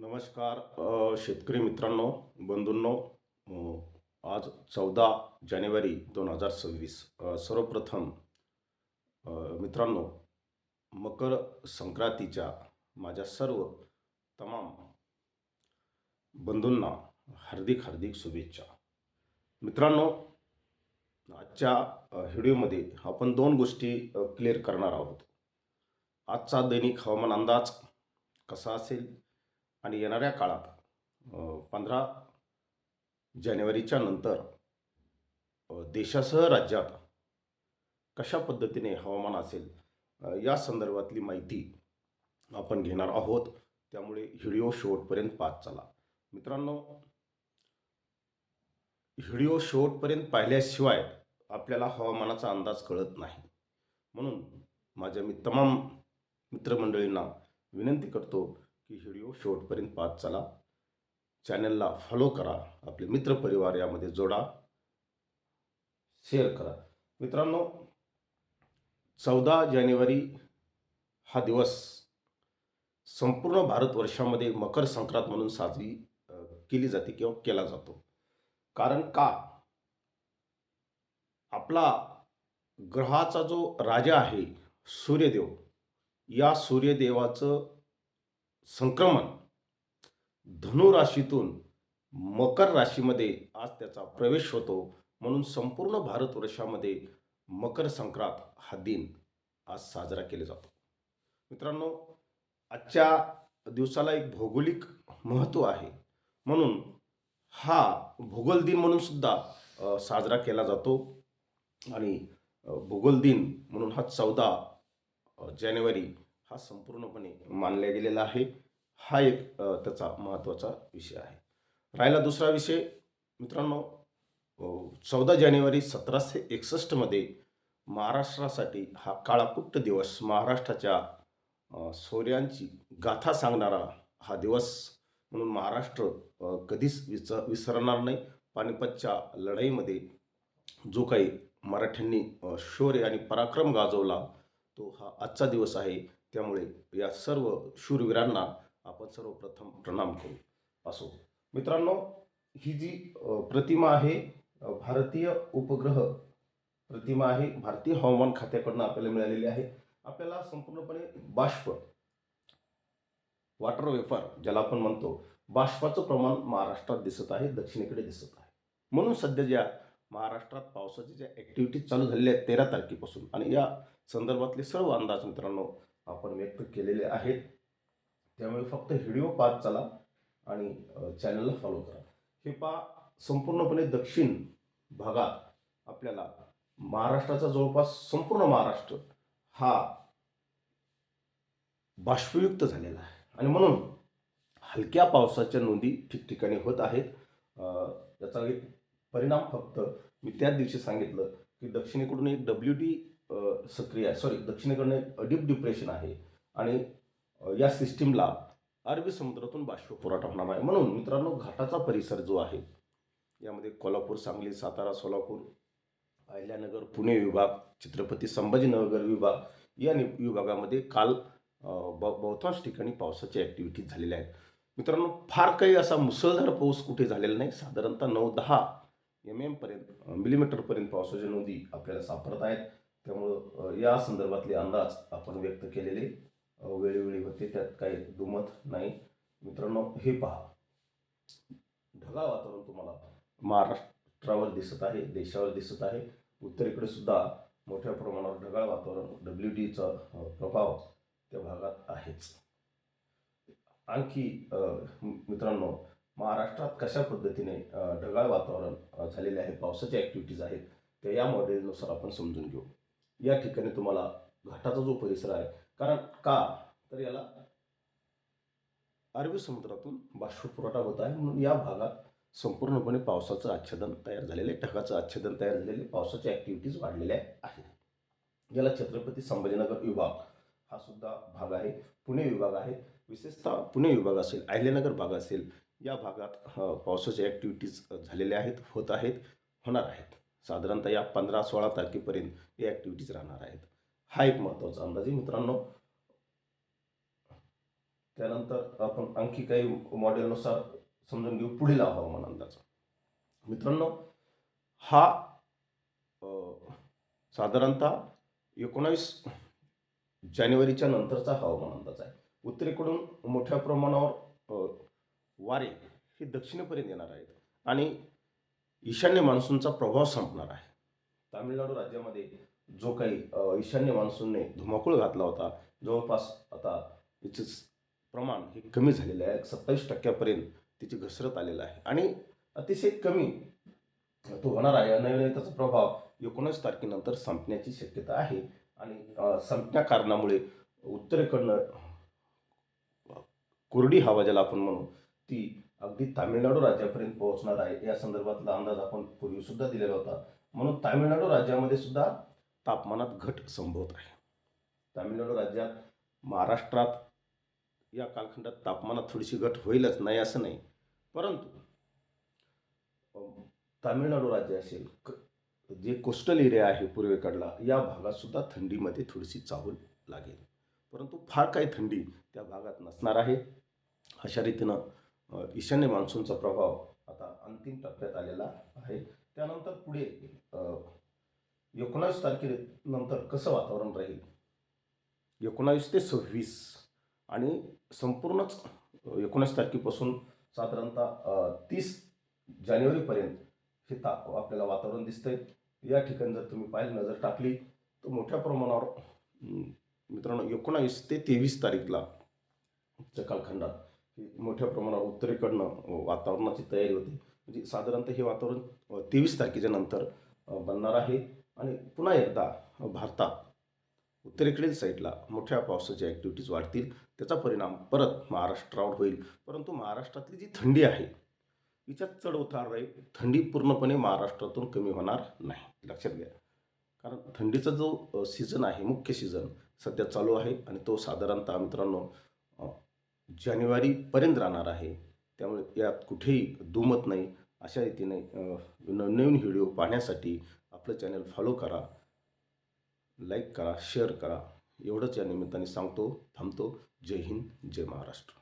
नमस्कार शेतकरी मित्रांनो बंधूंनो आज चौदा जानेवारी दोन हजार सव्वीस सर्वप्रथम मित्रांनो मकर संक्रांतीच्या माझ्या सर्व तमाम बंधूंना हार्दिक हार्दिक शुभेच्छा. मित्रांनो आजच्या व्हिडिओमध्ये आपण दोन गोष्टी क्लिअर करणार आहोत. आजचा दैनिक हवामान अंदाज कसा असेल? आणि येणाऱ्या काळात पंधरा जानेवारीच्या नंतर देशासह राज्यात कशा पद्धतीने हवामान असेल या संदर्भातली माहिती आपण घेणार आहोत. त्यामुळे व्हिडिओ शेवटपर्यंत पाहत चला. मित्रांनो व्हिडिओ शेवटपर्यंत पाहिल्याशिवाय आपल्याला हवामानाचा अंदाज कळत नाही. म्हणून माझ्या मी तमाम मित्रमंडळींना विनंती करतो की व्हिडिओ शेवटपर्यंत पाहत चला. चॅनलला फॉलो करा. आपले मित्रपरिवार यामध्ये जोडा. शेअर करा. मित्रांनो चौदा जानेवारी हा दिवस संपूर्ण भारतवर्षामध्ये मकर संक्रांत म्हणून साजरी केली जाते किंवा केला जातो. कारण का? आपला ग्रहाचा जो राजा आहे सूर्यदेव या सूर्यदेवाचं संक्रमण. धनु राशीतून मकर राशीमध्ये आज त्याचा प्रवेश होतो. म्हणून संपूर्ण भारतवर्षामध्ये मकर संक्रांत हा दिन आज साजरा केला जातो. मित्रांनो आजच्या दिवसाला एक भौगोलिक महत्त्व आहे. म्हणून हा भूगोल दिन म्हणून सुद्धा साजरा केला जातो. आणि भूगोल दिन म्हणून हा चौदा जानेवारी हा संपूर्णपणे मानला गेलेला आहे. हा एक त्याचा महत्त्वाचा विषय आहे. राहिला दुसरा विषय. मित्रांनो चौदा जानेवारी सतराशे एकसष्टमध्ये महाराष्ट्रासाठी हा काळाकुट्ट दिवस महाराष्ट्राच्या शौर्यांची गाथा सांगणारा हा दिवस म्हणून महाराष्ट्र कधीच विच विसरणार नाही. पानिपतच्या लढाईमध्ये जो काही मराठ्यांनी शौर्य आणि पराक्रम गाजवला तो हा आजचा दिवस आहे. त्यामुळे या सर्व शूरवीरांना आपण सर्वप्रथम प्रणाम करू. असो. मित्रांनो ही जी प्रतिमा आहे भारतीय उपग्रह प्रतिमा आहे भारतीय हवामान खात्याकडनं आपल्याला मिळालेली आहे. आपल्याला संपूर्णपणे बाष्प वॉटर वेफर ज्याला आपण म्हणतो बाष्पाचं प्रमाण महाराष्ट्रात दिसत आहे दक्षिणेकडे दिसत आहे. म्हणून सध्या ज्या महाराष्ट्रात पावसाच्या ज्या ॲक्टिव्हिटीज चालू झालेल्या आहेत तेरा तारखेपासून आणि या संदर्भातले सर्व अंदाज मित्रांनो आपण व्यक्त केलेले आहेत. त्यामुळे फक्त व्हिडिओ पाहत चला आणि चॅनलला फॉलो करा. हे पा संपूर्णपणे दक्षिण भागात आपल्याला महाराष्ट्राचा जवळपास संपूर्ण महाराष्ट्र हा बाष्पयुक्त झालेला आहे. आणि म्हणून हलक्या पावसाच्या नोंदी ठिकठिकाणी होत आहेत. याचा एक परिणाम फक्त मी त्याच दिवशी सांगितलं की दक्षिणेकडून एक डब्ल्यू डी सक्रिय आहे. सॉरी दक्षिणेकडनं एक डीप डिप्रेशन आहे. आणि या सिस्टीमला अरबी समुद्रातून बाष्प पुरवठा होणार आहे. म्हणून मित्रांनो घाटाचा परिसर जो आहे यामध्ये कोल्हापूर सांगली सातारा सोलापूर अहिल्यानगर पुणे विभाग छत्रपती संभाजीनगर विभाग या नि- विभागामध्ये काल ब बहुतांश ठिकाणी पावसाच्या ॲक्टिव्हिटीज झालेल्या आहेत मित्रांनो फार काही असा मुसळधार पाऊस कुठे झालेला नाही. साधारणतः नऊ दहा एम एमपर्यंत मिलीमीटरपर्यंत पावसाच्या नोंदी आपल्याला सापडत आहेत. त्यामुळं या संदर्भातले अंदाज आपण व्यक्त केलेले वेळोवेळी होते. त्यात काही दुमत नाही. मित्रांनो हे पहा. ढगाळ वातावरण तुम्हाला महाराष्ट्रावर दिसत आहे देशावर दिसत आहे. उत्तरेकडे सुद्धा मोठ्या प्रमाणावर ढगाळ वातावरण डब्ल्यू डीचा प्रभाव त्या भागात आहेच. आणखी मित्रांनो महाराष्ट्रात कशा पद्धतीने ढगाळ वातावरण झालेले आहे पावसाच्या ॲक्टिव्हिटीज आहेत त्या या मॉडेलनुसार आपण समजून घेऊ. या ठिकाणी तुम्हाला घाटाचा जो परिसर आहे कारण का? तर याला अरबी समुद्रातून बाष्प पुरवठा होत आहे. म्हणून या भागात संपूर्णपणे पावसाचं आच्छादन तयार झालेले ढगाचं आच्छादन तयार झालेले पावसाच्या ॲक्टिव्हिटीज वाढलेल्या आहेत. याला छत्रपती संभाजीनगर विभाग हा सुद्धा भाग आहे. पुणे विभाग आहे. विशेषतः पुणे विभाग असेल अहिल्यानगर भाग असेल या भागात पावसाच्या ॲक्टिव्हिटीज झालेल्या आहेत होत आहेत होणार आहेत. साधारणतः या पंधरा सोळा तारखेपर्यंत या ॲक्टिव्हिटीज राहणार आहेत. हा एक महत्त्वाचा अंदाज आहे मित्रांनो. त्यानंतर आपण आणखी काही मॉडेलनुसार समजून घेऊ पुढील हवामान अंदाज. मित्रांनो हा साधारणतः एकोणावीस जानेवारीच्या नंतरचा हवामान अंदाज आहे. उत्तरेकडून मोठ्या प्रमाणावर वारे हे दक्षिणेपर्यंत येणार आहेत. आणि ईशान्य मान्सूनचा प्रभाव संपणार आहे. तामिळनाडू राज्यामध्ये जो काही ईशान्य मान्सूनने धुमाकूळ घातला होता जवळपास आता याचे प्रमाण हे कमी झालेलं आहे. सत्तावीस टक्क्यापर्यंत तिची घसरत आलेलं आहे. आणि अतिशय कमी तो होणार आहे. आणि त्याचा प्रभाव एकोणीस तारखेनंतर संपण्याची शक्यता आहे. आणि संपण्या कारणामुळे उत्तरेकडनं कोरडी हवा ज्याला आपण म्हणू ती अगदी तामिळनाडू राज्यापर्यंत पोहोचणार आहे. या संदर्भातला अंदाज आपण पूर्वी सुद्धा दिलेला होता. म्हणून तामिळनाडू राज्यामध्ये सुद्धा तापमानात घट संभवत आहे. तामिळनाडू राज्यात महाराष्ट्रात या कालखंडात तापमानात थोडीशी घट होईलच नाही असं नाही. परंतु तामिळनाडू राज्य असेल क- जे कोस्टल एरिया आहे पूर्वेकडला या भागातसुद्धा थंडीमध्ये थोडीशी चाहूल लागेल. परंतु फार काही थंडी त्या भागात नसणार आहे. अशा रीतीनं ईशान्य मान्सूनचा प्रभाव आता अंतिम टप्प्यात आलेला आहे. त्यानंतर पुढे एकोणावीस तारखेनंतर कसं वातावरण राहील? एकोणावीस ते सव्वीस आणि संपूर्णच एकोणीस तारखेपासून साधारणतः तीस जानेवारीपर्यंत हे ता आपल्याला वातावरण दिसतंय. या ठिकाणी जर तुम्ही पाहिलं नजर टाकली तर मोठ्या प्रमाणावर मित्रांनो एकोणावीस ते तेवीस तारीखला कालखंडात हे मोठ्या प्रमाणावर उत्तरेकडनं वातावरणाची तयारी होती. म्हणजे साधारणतः हे वातावरण तेवीस तारखेच्या नंतर बनणार आहे. आणि पुन्हा एकदा भारतात उत्तरेकडील साईडला मोठ्या पावसाच्या ॲक्टिव्हिटीज वाढतील. त्याचा परिणाम परत महाराष्ट्रावर होईल. परंतु महाराष्ट्रातली जी थंडी आहे हिच्यात चढ उतार राहील. थंडी पूर्णपणे महाराष्ट्रातून कमी होणार नाही. लक्षात घ्या. कारण थंडीचा जो सीझन आहे मुख्य सीझन सध्या चालू आहे. आणि तो साधारणतः मित्रांनो जानेवारीपर्यंत राहणार आहे. त्यामुळे यात कुठेही दुमत नाही. अशा रीतीने नवनवीन व्हिडिओ पाहण्यासाठी आपलं चॅनल फॉलो करा लाईक करा शेअर करा. एवढंच या निमित्ताने सांगतो थांबतो. जय हिंद जय महाराष्ट्र.